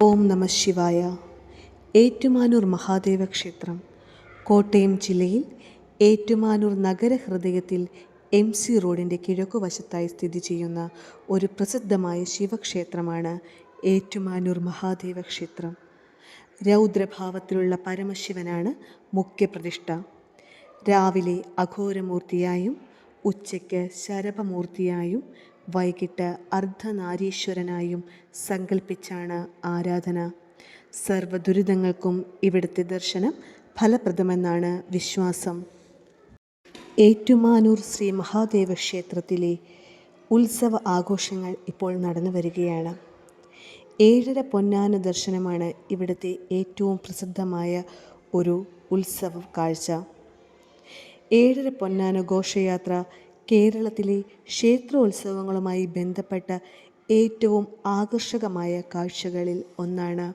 ഓം നമ ശിവായ. ഏറ്റുമാനൂർ മഹാദേവ ക്ഷേത്രം കോട്ടയം ജില്ലയിൽ ഏറ്റുമാനൂർ നഗരഹൃദയത്തിൽ എം സി റോഡിന്റെ കിഴക്കുവശത്തായി സ്ഥിതി ചെയ്യുന്ന ഒരു പ്രസിദ്ധമായ ശിവക്ഷേത്രമാണ് ഏറ്റുമാനൂർ മഹാദേവ ക്ഷേത്രം. രൗദ്രഭാവത്തിലുള്ള പരമശിവനാണ് മുഖ്യപ്രതിഷ്ഠ. രാവിലെ അഘോരമൂർത്തിയായും ഉച്ചയ്ക്ക് ശരഭമൂർത്തിയായും വൈകിട്ട് അർദ്ധനാരീശ്വരനായും സങ്കല്പിച്ചാണ് ആരാധന. സർവദുരിതങ്ങൾക്കും ഇവിടുത്തെ ദർശനം ഫലപ്രദമെന്നാണ് വിശ്വാസം. ഏറ്റുമാനൂർ ശ്രീ മഹാദേവ ക്ഷേത്രത്തിലെ ഉത്സവ ആഘോഷങ്ങൾ ഇപ്പോൾ നടന്നു വരികയാണ്. ഏഴര പൊന്നാന ദർശനമാണ് ഇവിടുത്തെ ഏറ്റവും പ്രസിദ്ധമായ ഒരു ഉത്സവ കാഴ്ച. ഏഴര പൊന്നാന ഘോഷയാത്ര കേരളത്തിലെ ക്ഷേത്രോത്സവങ്ങളുമായി ബന്ധപ്പെട്ട ഏറ്റവും ആകർഷകമായ കാഴ്ചകളിൽ ഒന്നാണ്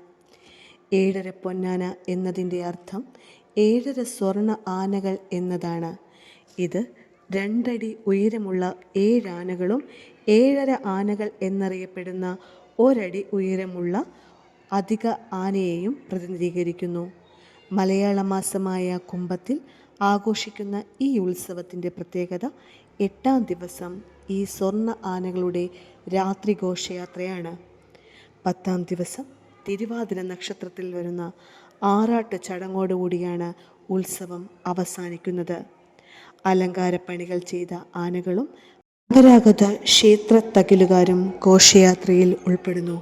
ഏഴര പൊന്നാന എന്നതിന്റെ അർത്ഥം ഏഴര സ്വർണ ആനകൾ എന്നതാണ്. ഇത് രണ്ടടി ഉയരമുള്ള ഏഴാനകളും ഏഴര ആനകൾ എന്നറിയപ്പെടുന്ന ഒരടി ഉയരമുള്ള അധിക ആനയെയും പ്രതിനിധീകരിക്കുന്നു. മലയാള മാസമായ കുംഭത്തിൽ ആഘോഷിക്കുന്ന ഈ ഉത്സവത്തിന്റെ പ്രത്യേകത എട്ടാം ദിവസം ഈ സ്വർണ ആനകളുടെ രാത്രി ഘോഷയാത്രയാണ്. പത്താം ദിവസം തിരുവാതിര നക്ഷത്രത്തിൽ വരുന്ന ആറാട്ട് ചടങ്ങോടുകൂടിയാണ് ഉത്സവം അവസാനിക്കുന്നത്. അലങ്കാരപ്പണികൾ ചെയ്ത ആനകളും പരമ്പരാഗത ക്ഷേത്ര തകിലുകാരും ഘോഷയാത്രയിൽ ഉൾപ്പെടുന്നു.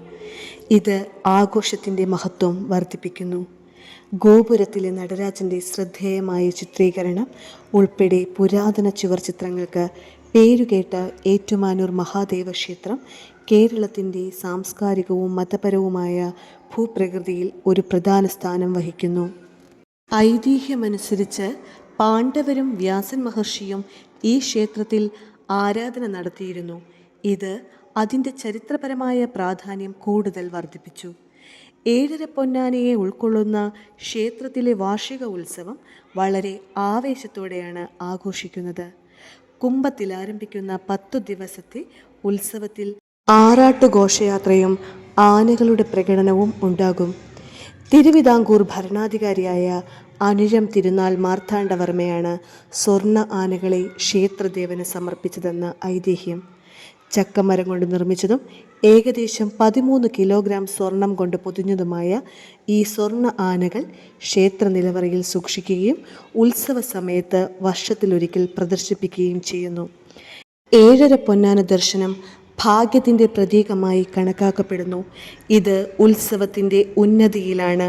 ഇത് ആഘോഷത്തിന്റെ മഹത്വം വർദ്ധിപ്പിക്കുന്നു. ഗോപുരത്തിലെ നടരാജന്റെ ശ്രദ്ധേയമായ ചിത്രീകരണം ഉൾപ്പെടെ പുരാതന ചുവർ ചിത്രങ്ങൾക്ക് പേരുകേട്ട ഏറ്റുമാനൂർ മഹാദേവ ക്ഷേത്രം കേരളത്തിന്റെ സാംസ്കാരികവും മതപരവുമായ ഭൂപ്രകൃതിയിൽ ഒരു പ്രധാന സ്ഥാനം വഹിക്കുന്നു. ഐതിഹ്യമനുസരിച്ച് പാണ്ഡവരും വ്യാസൻ മഹർഷിയും ഈ ക്ഷേത്രത്തിൽ ആരാധന നടത്തിയിരുന്നു. ഇത് അതിന്റെ ചരിത്രപരമായ പ്രാധാന്യം കൂടുതൽ വർദ്ധിപ്പിച്ചു. ഏഴര പൊന്നാനിയെ ഉൾക്കൊള്ളുന്ന ക്ഷേത്രത്തിലെ വാർഷിക ഉത്സവം വളരെ ആവേശത്തോടെയാണ് ആഘോഷിക്കുന്നത്. കുംഭത്തിൽ ആരംഭിക്കുന്ന പത്തു ദിവസത്തെ ഉത്സവത്തിൽ ആറാട്ടു ഘോഷയാത്രയും ആനകളുടെ പ്രകടനവും ഉണ്ടാകും. തിരുവിതാംകൂർ ഭരണാധികാരിയായ അനുജം തിരുനാൾ മാർത്താണ്ഡവർമ്മയാണ് സ്വർണ ആനകളെ ക്ഷേത്രദേവന് സമർപ്പിച്ചതെന്ന് ഐതിഹ്യം. ചക്കമരം കൊണ്ട് നിർമ്മിച്ചതും ഏകദേശം പതിമൂന്ന് കിലോഗ്രാം സ്വർണം കൊണ്ട് പൊതിഞ്ഞതുമായ ഈ സ്വർണ ആനകൾ ക്ഷേത്ര നിലവറയിൽ സൂക്ഷിക്കുകയും ഉത്സവ സമയത്ത് വർഷത്തിലൊരിക്കൽ പ്രദർശിപ്പിക്കുകയും ചെയ്യുന്നു. ഏഴര പൊന്നാന ദർശനം ഭാഗ്യത്തിന്റെ പ്രതീകമായി കണക്കാക്കപ്പെടുന്നു. ഇത് ഉത്സവത്തിന്റെ ഉന്നതിയിലാണ്.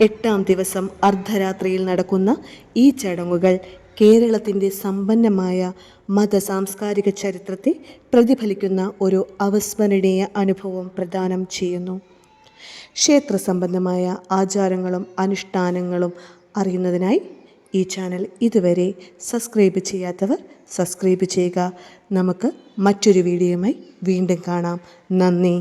എട്ടാം ദിവസം അർദ്ധരാത്രിയിൽ നടക്കുന്ന ഈ ചടങ്ങുകൾ കേരളത്തിന്റെ സമ്പന്നമായ മത സാംസ്കാരിക ചരിത്രത്തെ പ്രതിഫലിക്കുന്ന ഒരു അവസ്മരണീയ അനുഭവം പ്രദാനം ചെയ്യുന്നു. ക്ഷേത്ര സംബന്ധമായ ആചാരങ്ങളും അനുഷ്ഠാനങ്ങളും അറിയുന്നതിനായി ഈ ചാനൽ ഇതുവരെ സബ്സ്ക്രൈബ് ചെയ്യാത്തവർ സബ്സ്ക്രൈബ് ചെയ്യുക. നമുക്ക് മറ്റൊരു വീഡിയോയുമായി വീണ്ടും കാണാം. നന്ദി.